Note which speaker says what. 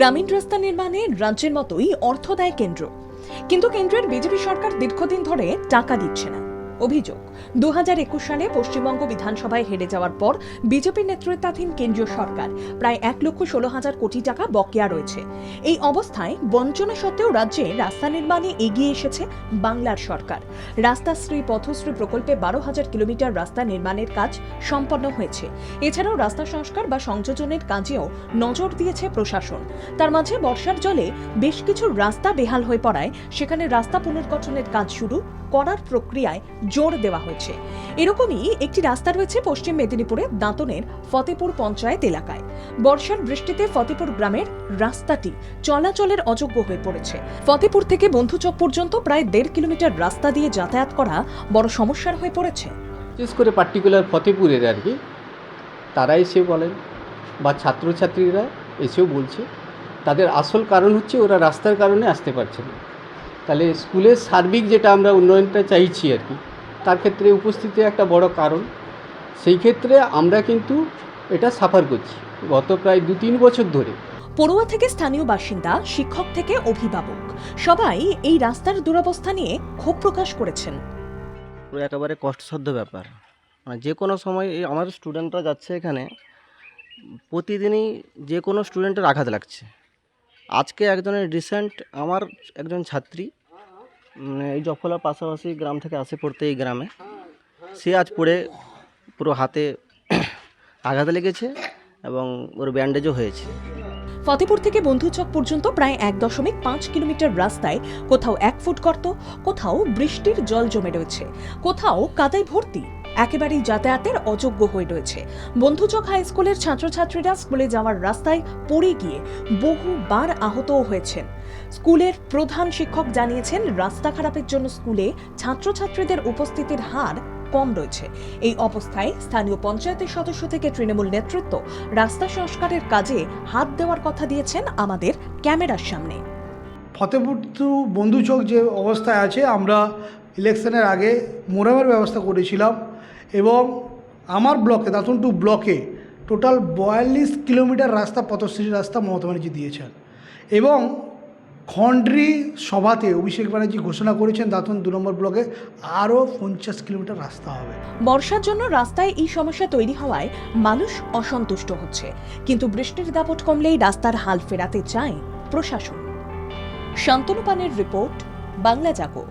Speaker 1: গ্রামীণ রাস্তা নির্মাণে রাজ্যের মতোই অর্থ দেয় কেন্দ্র। কিন্তু কেন্দ্রের বিজেপি সরকার দীর্ঘদিন ধরে টাকা দিচ্ছে না। অভিযোগ। দু হাজার একুশ সালে পশ্চিমবঙ্গ বিধানসভায় হেরে যাওয়ার পর বিজেপি নেতৃত্বাধীন কেন্দ্রীয় সরকার প্রায় এক লক্ষ ষোলো হাজার কোটি টাকা বকেয়া রয়েছে। এই অবস্থায় বঞ্চনা সত্ত্বেও রাজ্যে রাস্তা নির্মাণে এগিয়ে এসেছে বাংলার সরকার। রাস্তাশ্রী পথশ্রী প্রকল্পে বারো হাজার কিলোমিটার রাস্তা নির্মাণের কাজ সম্পন্ন হয়েছে। এছাড়াও রাস্তা সংস্কার বা সংযোজনের কাজেও নজর দিয়েছে প্রশাসন। তার মাঝে বর্ষার জলে বেশ কিছু রাস্তা বেহাল হয়ে পড়ায় সেখানে রাস্তা পুনর্গঠনের কাজ শুরু করার প্রক্রিয়ায় জোর দেওয়া হয়েছে। এরকমই একটি রাস্তা রয়েছে পশ্চিম মেদিনীপুরের দাঁতনের ফতেপুর পঞ্চায়েত এলাকায়। বর্ষার বৃষ্টিতে ফতেপুর গ্রামের রাস্তাটি চলাচলের অযোগ্য হয়ে পড়েছে। ফতেপুর থেকে বন্ধুচক পর্যন্ত প্রায় দেড় কিলোমিটার রাস্তা দিয়ে যাতায়াত করা বড় সমস্যার হয়ে পড়েছে।
Speaker 2: বিশেষ করে পার্টিকুলার ফতেপুরের আর কি তারা এসে বলেন বা ছাত্রছাত্রীরা এসেও বলছে। তাদের আসল কারণ হচ্ছে ওরা রাস্তার কারণে আসতে পারছে না। তাহলে স্কুলের সার্বিক যেটা আমরা উন্নয়নটা চাইছি আর কি তার ক্ষেত্রে উপস্থিতি একটা বড় কারণ। সেই ক্ষেত্রে আমরা কিন্তু এটা সাফার করছি গত প্রায় দু তিন বছর ধরে।
Speaker 1: পড়ুয়া থেকে স্থানীয় বাসিন্দা শিক্ষক থেকে অভিভাবক সবাই এই রাস্তার দুরবস্থা নিয়ে ক্ষোভ প্রকাশ করেছেন।
Speaker 3: পুরো একেবারে কষ্টসাধ্য ব্যাপার। মানে যে কোনো সময় এই আমার স্টুডেন্টরা যাচ্ছে এখানে প্রতিদিনই যে কোনো স্টুডেন্টের আঘাত লাগছে। আজকে একজনের রিসেন্ট আমার একজন ছাত্রী এই জফলার পাশাপাশি গ্রাম থেকে আসে পড়তে এই গ্রামে। সে আজ পড়ে পুরো হাতে আঘাত লেগেছে এবং ওর ব্যান্ডেজও হয়েছে।
Speaker 1: ফতেপুর থেকে বন্ধুচক পর্যন্ত প্রায় এক দশমিক পাঁচ কিলোমিটার রাস্তায় কোথাও এক ফুট গর্ত, কোথাও বৃষ্টির জল জমে রয়েছে, কোথাও কাদায় ভর্তি। একেবারেই যাতায়াতের অযোগ্য হয়ে রয়েছে। বন্ধুচক হাই স্কুলের ছাত্রছাত্রীরা স্কুলে যাওয়ার রাস্তায় পড়ে গিয়ে বহুবার আহতও হয়েছেন। স্কুলের প্রধান শিক্ষক জানিয়েছেন, রাস্তা খারাপের জন্য স্কুলে ছাত্রছাত্রীদের উপস্থিতির হার কম রয়েছে। এই অবস্থায় স্থানীয় পঞ্চায়েতের সদস্য থেকে তৃণমূল নেতৃত্ব রাস্তা সংস্কারের কাজে হাত দেওয়ার কথা দিয়েছেন আমাদের ক্যামেরার সামনে।
Speaker 4: ফতেপুর বন্ধুচক যে অবস্থায় আছে, আমরা ইলেকশনের আগে মোরামের ব্যবস্থা করেছিলাম এবং আমার ব্লকে দাঁতুন টু ব্লকে টোটাল বয়াল্লিশ কিলোমিটার রাস্তা, পথশ্রী রাস্তা মমতা ব্যানার্জি দিয়েছেন। এবং খন্ড্রি সভাতে অভিষেক ব্যানার্জি ঘোষণা করেছেন, দাঁতুন দু নম্বর ব্লকে আরও পঞ্চাশ কিলোমিটার রাস্তা হবে।
Speaker 1: বর্ষার জন্য রাস্তায় এই সমস্যা তৈরি হওয়ায় মানুষ অসন্তুষ্ট হচ্ছে। কিন্তু বৃষ্টির দাপট কমলেই রাস্তার হাল ফেরাতে চায় প্রশাসন। শান্তনু পানের রিপোর্ট, বাংলা জাগো।